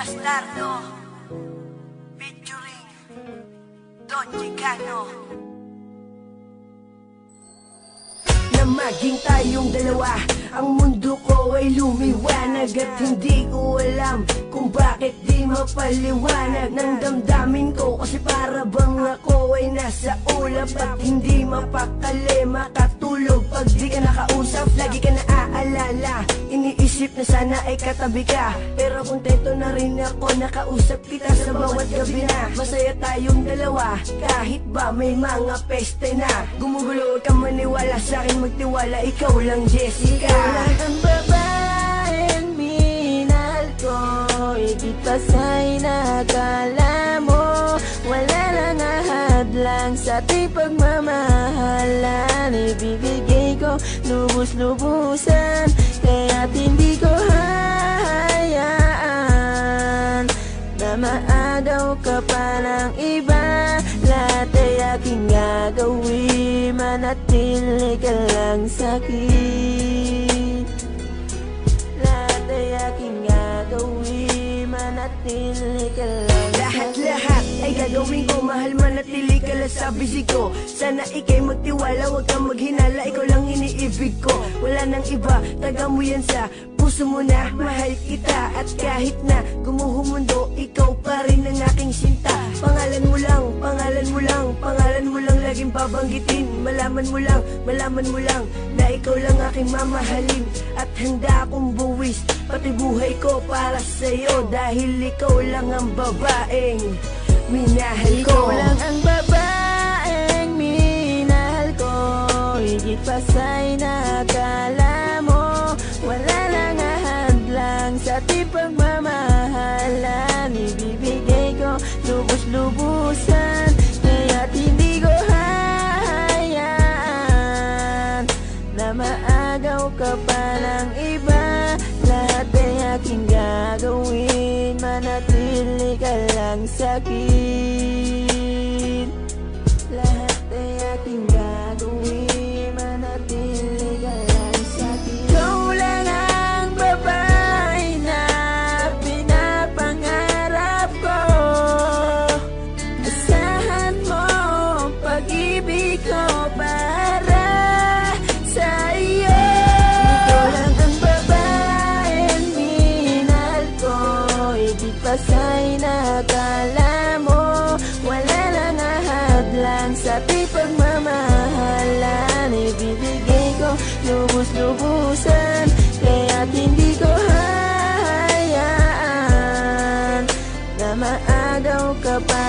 Bastardo. Featuring Don Chicano. Na maging tayong dalawa Ang mundo ko ay lumiwanag At hindi ko alam kung bakit di mapaliwanag. Ng damdamin ko kasi para bang ako ay nasa ulap At hindi mapakali makatulog Pag di ka nakausap, lagi ka Iniisip na sana ay katabi ka Pero kontento na rin ako nakausap kita sa bawat gabi na. Masaya tayong dalawa kahit ba may mga peste na. Gumugulo ka maniwala sa akin magtiwala Ikaw lang Jessica. Ikaw lang ang babaeng minahal ko Higit pa sa'y nakala mo. Wala nang ahadlang sa ating pagmamahalan Ibibigay ko lubos-lubusan Kaya't hindi ko hayaan Na maagaw ka pa ng iba. Lahat ay aking gagawin Manatili ka lang sa'kin Lahat ay aking Lahat-lahat ay gagawin ko. Mahal manatili ka lang sa ko. Sana ikay magtiwala Huwag kang maghinala. Ikaw lang iniibig ko. Wala nang iba Taga mo yan sa puso mo na. Mahal kita At kahit na gumuho mundo Ikaw pa rin ang aking sinta lang Laging babanggitin. Malaman mo lang Malaman mo lang Na ikaw lang aking mamahalin At handa akong buwis Pati buhay ko para sa'yo Dahil ikaw lang ang babaeng Minahal ko. Ikaw lang ang babaeng minahal ko. Higit pa sa'y nakala mo Wala nang ahadlang sa ating pagmamahalan. Ibibigay ko lubos-lubusan ka lang ahadlang sa ating pagmamahalan Ibibigay ko lubos-lubusan Kaya't hindi ko hayaan Na maagaw ka pa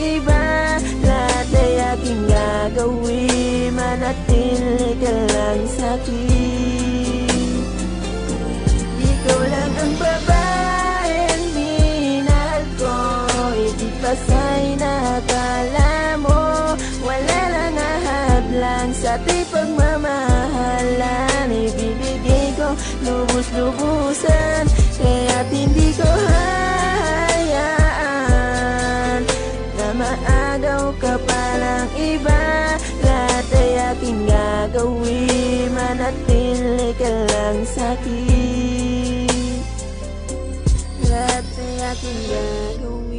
iba. Lahat ay aking gagawin Manatili ka lang sa'kin Ikaw lang ang babaeng minahal ko Higit pa sa'y ating pagmamahalan Ibibigay ko lubos-lubusan Kaya't hindi ko hayaan. Na maagaw ka pa ng iba Lahat ay aking gagawin. Manatili ka lang sa'kin Lahat ay aking gagawin